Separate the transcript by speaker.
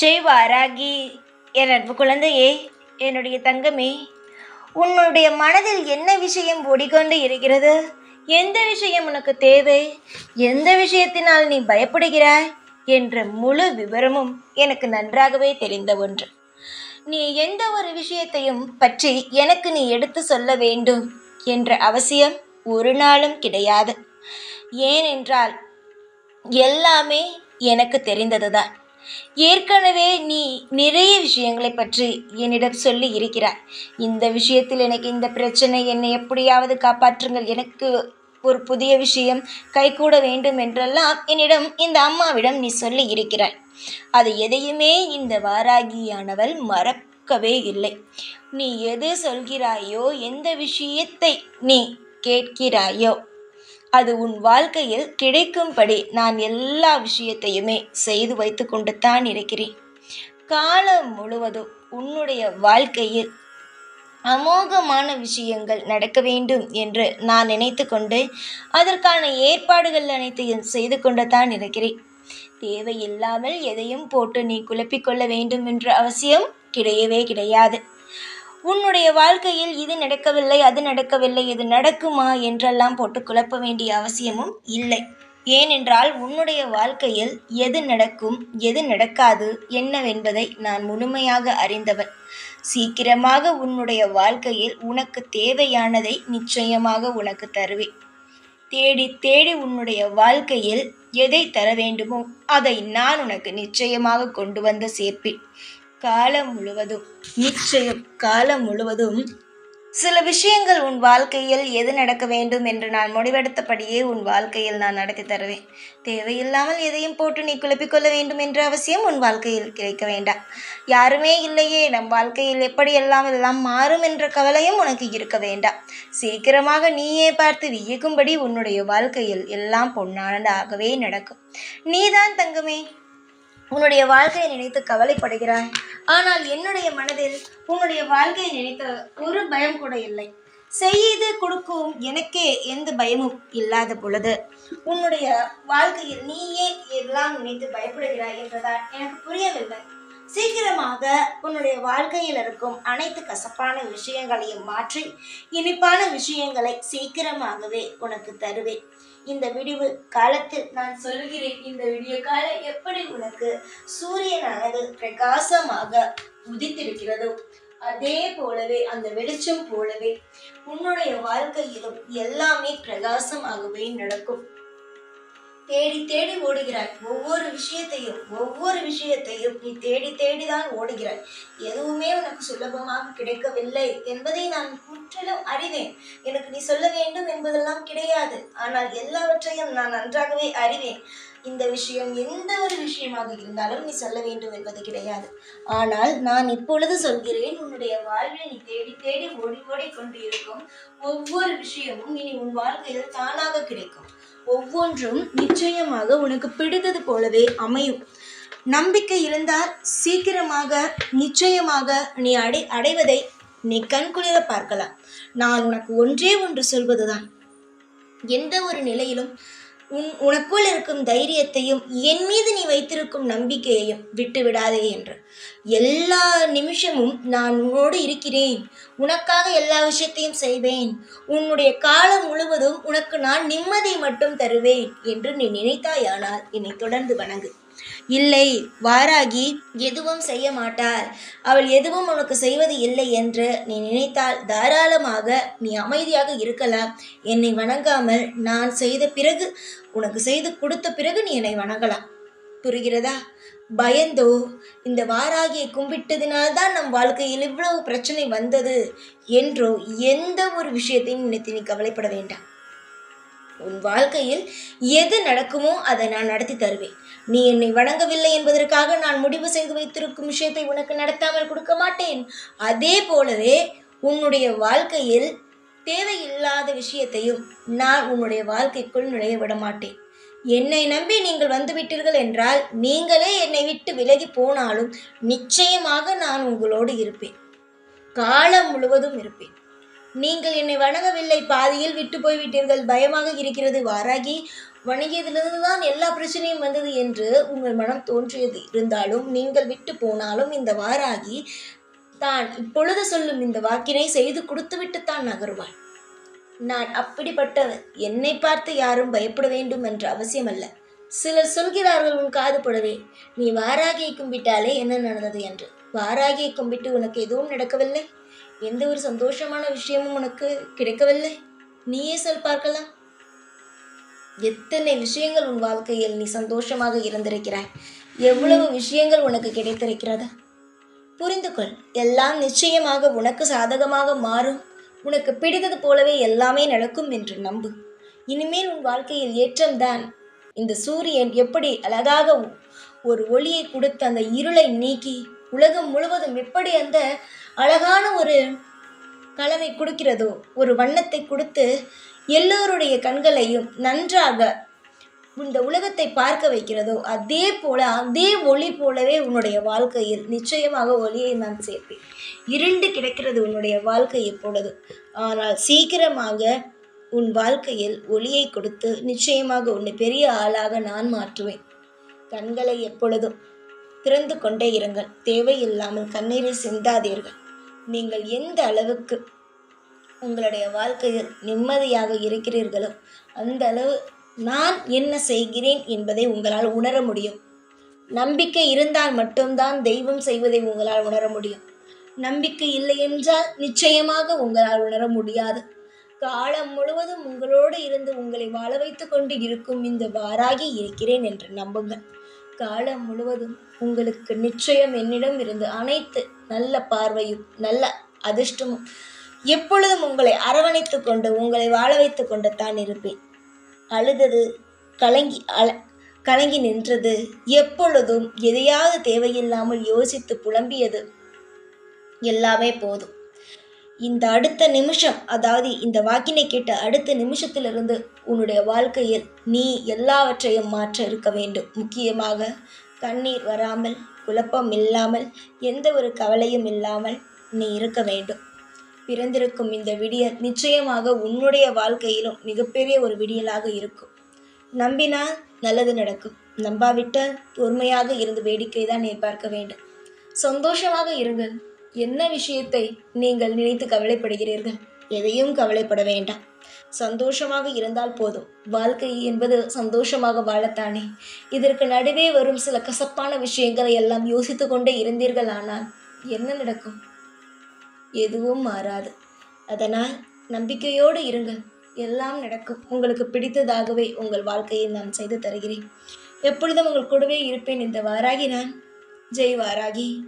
Speaker 1: ஜெய் வாராகி என் அன்பு குழந்தையே என்னுடைய தங்கமே உன்னுடைய மனதில் என்ன விஷயம் ஓடிக்கொண்டு இருக்கிறது? எந்த விஷயம் உனக்கு தேவை? எந்த விஷயத்தினால் நீ பயப்படுகிறாய்? என்ற முழு விவரமும் எனக்கு நன்றாகவே தெரிந்த ஒன்று. நீ எந்த ஒரு விஷயத்தையும் பற்றி எனக்கு நீ எடுத்து சொல்ல வேண்டும் என்ற அவசியம் ஒரு நாளும் கிடையாது. ஏனென்றால் எல்லாமே எனக்கு தெரிந்ததுதான். ஏற்கனவே நீ நிறைய விஷயங்களை பற்றி என்னிடம் சொல்லி இருக்கிறாய். இந்த விஷயத்தில் எனக்கு இந்த பிரச்சனை என்னை எப்படியாவது காப்பாற்றுங்கள். எனக்கு ஒரு புதிய விஷயம் கைகூட வேண்டும் என்றெல்லாம் என்னிடம் இந்த அம்மாவிடம் நீ சொல்லி இருக்கிறாய். அது எதையுமே இந்த வாராகியானவள் மறக்கவே இல்லை. நீ எது சொல்கிறாயோ எந்த விஷயத்தை நீ கேட்கிறாயோ அது உன் வாழ்க்கையில் கிடைக்கும்படி நான் எல்லா விஷயத்தையுமே செய்து வைத்து கொண்டு தான் இருக்கிறேன். காலம் முழுவதும் உன்னுடைய வாழ்க்கையில் அமோகமான விஷயங்கள் நடக்க வேண்டும் என்று நான் நினைத்து கொண்டு அதற்கான ஏற்பாடுகள் அனைத்தையும் செய்து கொண்டு தான் இருக்கிறேன். தேவையில்லாமல் எதையும் போட்டு நீ குழப்பிக்கொள்ள வேண்டும் என்ற அவசியம் கிடையவே கிடையாது. உன்னுடைய வாழ்க்கையில் இது நடக்கவில்லை அது நடக்கவில்லை இது நடக்குமா என்றெல்லாம் போட்டு குழப்ப வேண்டிய அவசியமும் இல்லை. ஏனென்றால் உன்னுடைய வாழ்க்கையில் எது நடக்கும் எது நடக்காது என்னவென்பதை நான் முழுமையாக அறிந்தவன். சீக்கிரமாக உன்னுடைய வாழ்க்கையில் உனக்கு தேவையானதை நிச்சயமாக உனக்கு தருவேன். தேடி தேடி உன்னுடைய வாழ்க்கையில் எதை தர வேண்டுமோ அதை நான் உனக்கு நிச்சயமாக கொண்டு வந்து சேர்ப்பேன். காலம் முழுவதும் நிச்சயம் காலம் முழுவதும் சில விஷயங்கள் உன் வாழ்க்கையில் எது நடக்க வேண்டும் என்று நான் முடிவெடுத்தபடியே உன் வாழ்க்கையில் நான் நடத்தி தருவேன். தேவையில்லாமல் எதையும் போட்டு நீ குழப்பிக்கொள்ள வேண்டும் என்ற அவசியம் உன் வாழ்க்கையில் கிடைக்க வேண்டாம். யாருமே இல்லையே நம் வாழ்க்கையில் எப்படி எல்லாம் மாறும் என்ற கவலையும் உனக்கு இருக்க வேண்டாம். சீக்கிரமாக நீயே பார்த்து வியக்கும்படி உன்னுடைய வாழ்க்கையில் எல்லாம் பொன்னானதாகவே நடக்கும். நீதான் தங்கமே உன்னுடைய வாழ்க்கையை நினைத்து கவலைப்படுகிறாய். ஆனால் என்னுடைய மனதில் உன்னுடைய வாழ்க்கையை நினைத்த ஒரு பயம் கூட இல்லை. செய்து கொடுக்கும் எனக்கே எந்த பயமும் இல்லாத பொழுது உன்னுடைய வாழ்க்கையில் நீயே எல்லாம் நினைத்து பயப்படுகிறாய் என்றுதான் எனக்கு புரியவில்லை. சீக்கிரமாக உன்னுடைய வாழ்க்கையில் இருக்கும் அனைத்து கசப்பான விஷயங்களையும் மாற்றி இனிப்பான விஷயங்களை சீக்கிரமாகவே உனக்கு தருவேன். இந்த விடிவு காலத்தில் நான் சொல்கிறேன் இந்த விடிய காலம் எப்படி உனக்கு சூரியனானது பிரகாசமாக உதித்திருக்கிறதோ அதே போலவே அந்த வெளிச்சம் போலவே உன்னுடைய வாழ்க்கையிலும் எல்லாமே பிரகாசமாகவே நடக்கும். தேடி தேடி ஓடுகிறாய். ஒவ்வொரு விஷயத்தையும் ஒவ்வொரு விஷயத்தையும் நீ தேடி தேடி தான் ஓடுகிறாய். எதுவுமே உனக்கு சுலபமாக கிடைக்கவில்லை என்பதை நான் முற்றிலும் அறிவேன். எனக்கு நீ சொல்ல வேண்டும் என்பதெல்லாம் கிடையாது. ஆனால் எல்லாவற்றையும் நான் நன்றாகவே அறிவேன். இந்த விஷயம் எந்த ஒரு விஷயமாக இருந்தாலும் நீ சொல்ல வேண்டும் என்பது கிடையாது. ஆனால் நான் இப்பொழுது சொல்கிறேன் உன்னுடைய வாழ்வில் நீ தேடி தேடி ஓடி ஓடி கொண்டு இருக்கும் ஒவ்வொரு விஷயமும் இனி உன் வாழ்க்கையில் தானாக கிடைக்கும். ஒவ்வொன்றும் நிச்சயமாக உனக்கு பிடித்தது போலவே அமையும். நம்பிக்கை இருந்தால் சீக்கிரமாக நிச்சயமாக நீ அடை அடைவதை நீ கண்குளிர பார்க்கலாம். நான் உனக்கு ஒன்றே ஒன்று சொல்வதுதான். எந்த ஒரு நிலையிலும் உன் உனக்குள் இருக்கும் தைரியத்தையும் என் மீது நீ வைத்திருக்கும் நம்பிக்கையையும் விட்டு விடாதே என்று. எல்லா நிமிஷமும் நான் உன்னோடு இருக்கிறேன். உனக்காக எல்லா விஷயத்தையும் செய்வேன். உன்னுடைய காலம் முழுவதும் உனக்கு நான் நிம்மதி மட்டும் தருவேன் என்று நீ நினைத்தாயானால் என்னை தொடர்ந்து வணங்கு. இல்லை வாராகி எதுவும் செய்ய மாட்டாள் அவள் எதுவும் உனக்கு செய்வது இல்லை என்று நீ நினைத்தால் தாராளமாக நீ அமைதியாக இருக்கலாம். என்னை வணங்காமல் நான் செய்த பிறகு உனக்கு செய்து கொடுத்த பிறகு நீ என்னை வணங்கலாம். புரிகிறதா? பயந்தோ இந்த வாராகியை கும்பிட்டதினால்தான் நம் வாழ்க்கையில் இவ்வளவு பிரச்சனை வந்தது என்றோ எந்த ஒரு விஷயத்தையும் நினைத்து நீ கவலைப்பட வேண்டாம். உன் வாழ்க்கையில் எது நடக்குமோ அதை நான் நடத்தி தருவேன். நீ என்னை வணங்கவில்லை என்பதற்காக நான் முடிவு செய்து வைத்திருக்கும் விஷயத்தை உனக்கு நடத்தாமல் கொடுக்க மாட்டேன். அதே போலவே உன்னுடைய வாழ்க்கையில் தேவையில்லாத விஷயத்தையும் நான் உன்னுடைய வாழ்க்கைக்குள் நுழைய விட மாட்டேன். என்னை நம்பி நீங்கள் வந்துவிட்டீர்கள் என்றால் நீங்களே என்னை விட்டு விலகி போனாலும் நிச்சயமாக நான் உங்களோடு இருப்பேன். காலம் முழுவதும் இருப்பேன். நீங்கள் என்னை வணங்கவில்லை பாதியில் விட்டு போய்விட்டீர்கள் பயமாக இருக்கிறது. வாராகி வணங்கியதிலிருந்து தான் எல்லா பிரச்சனையும் வந்தது என்று உங்கள் மனம் தோன்றியது. இருந்தாலும் நீங்கள் விட்டு போனாலும் இந்த வாராகி தான் இப்பொழுது சொல்லும் இந்த வாக்கினை செய்து கொடுத்துவிட்டு தான் நகருவாள். நான் அப்படிப்பட்டவன். என்னை பார்த்து யாரும் பயப்பட வேண்டும் என்ற அவசியமல்ல. சிலர் சொல்கிறார்கள் உன் காதுபடவே நீ வாராகியை கும்பிட்டாலே என்ன நடந்தது என்று. வாராகியை கும்பிட்டு உனக்கு எதுவும் நடக்கவில்லை? எந்த ஒரு சந்தோஷமான விஷயமும் உனக்கு கிடைக்கவில்லை? நீயே சொல் பார்க்கலாம். எத்தனை விஷயங்கள் உன் வாழ்க்கையில் நீ சந்தோஷமாக இருந்திருக்கிறாய்? எவ்வளவு விஷயங்கள் உனக்கு கிடைத்திருக்கிறது? புரிந்து கொள் எல்லாம் நிச்சயமாக உனக்கு சாதகமாக மாறும். உனக்கு பிடித்தது போலவே எல்லாமே நடக்கும் என்று நம்பு. இனிமேல் உன் வாழ்க்கையில் ஏற்றம்தான் இந்த சூரியன் எப்படி அழகாக ஒரு ஒளியை கொடுத்து அந்த இருளை நீக்கி உலகம் முழுவதும் எப்படி அந்த அழகான ஒரு கலவை கொடுக்கிறதோ ஒரு வண்ணத்தை கொடுத்து எல்லோருடைய கண்களையும் நன்றாக இந்த உலகத்தை பார்க்க வைக்கிறதோ அதே போல அதே ஒளி போலவே உன்னுடைய வாழ்க்கையில் நிச்சயமாக ஒளியை நான் சேர்ப்பேன். இருண்டு கிடக்கிறது உன்னுடைய வாழ்க்கை எப்பொழுது ஆனால் சீக்கிரமாக உன் வாழ்க்கையில் ஒளியை கொடுத்து நிச்சயமாக உன்னை பெரிய ஆளாக நான் மாற்றுவேன். கண்களை எப்பொழுதும் திறந்து கொண்டே இருங்கள். தேவையில்லாமல் கண்ணீரை சிந்தாதீர்கள். நீங்கள் எந்த அளவுக்கு உங்களுடைய வாழ்க்கையில் நிம்மதியாக இருக்கிறீர்களோ அந்த அளவு நான் என்ன செய்கிறேன் என்பதை உங்களால் உணர முடியும். நம்பிக்கை இருந்தால் மட்டும்தான் தெய்வம் செய்வதை உங்களால் உணர முடியும். நம்பிக்கை இல்லை என்றால் நிச்சயமாக உங்களால் உணர முடியாது. காலம் முழுவதும் உங்களோடு இருந்து உங்களை வாழ வைத்து கொண்டு இருக்கும் இந்த வாராகி இருக்கிறேன் என்று நம்புங்கள். காலம் முழுவதும் உங்களுக்கு நிச்சயம் என்னிடம் இருந்து அனைத்து நல்ல பார்வையும் நல்ல அதிர்ஷ்டமும் எப்பொழுதும் உங்களை அரவணைத்து கொண்டு உங்களை வாழ வைத்து கொண்டு தான் இருப்பேன். அழுதது கலங்கி அல கலங்கி நின்றது எப்பொழுதும் எதையாவது தேவையில்லாமல் யோசித்து புலம்பியது எல்லாமே போதும். இந்த அடுத்த நிமிஷம் அதாவது இந்த வாக்கினை கேட்ட அடுத்த நிமிஷத்திலிருந்து உன்னுடைய வாழ்க்கையில் நீ எல்லாவற்றையும் மாற்ற இருக்க வேண்டும். முக்கியமாக கண்ணீர் வராமல் குழப்பம் இல்லாமல் எந்த ஒரு கவலையும் இல்லாமல் நீ இருக்க வேண்டும். பிறந்திருக்கும் இந்த விடியல் நிச்சயமாக உன்னுடைய வாழ்க்கையிலும் மிகப்பெரிய ஒரு விடியலாக இருக்கும். நம்பினால் நல்லது நடக்கும். நம்பாவிட்டால் பொறுமையாக இருந்து வேடிக்கை தான் எதிர்பார்க்க பார்க்க வேண்டும். சந்தோஷமாக இருங்கள். என்ன விஷயத்தை நீங்கள் நினைத்து கவலைப்படுகிறீர்கள்? எதையும் கவலைப்பட வேண்டாம். சந்தோஷமாக இருந்தால் போதும். வாழ்க்கை என்பது சந்தோஷமாக வாழத்தானே. இதற்கு நடுவே வரும் சில கசப்பான விஷயங்களை எல்லாம் யோசித்து கொண்டே இருந்தீர்கள் ஆனால் என்ன நடக்கும்? எதுவும் மாறாது. அதனால் நம்பிக்கையோடு இருங்கள். எல்லாம் நடக்கும். உங்களுக்கு பிடித்ததாகவே உங்கள் வாழ்க்கையை நான் செய்து தருகிறேன். எப்பொழுதும் உங்கள் கூடவே இருப்பேன். இந்த வாராகி நான். ஜெய் வாராகி.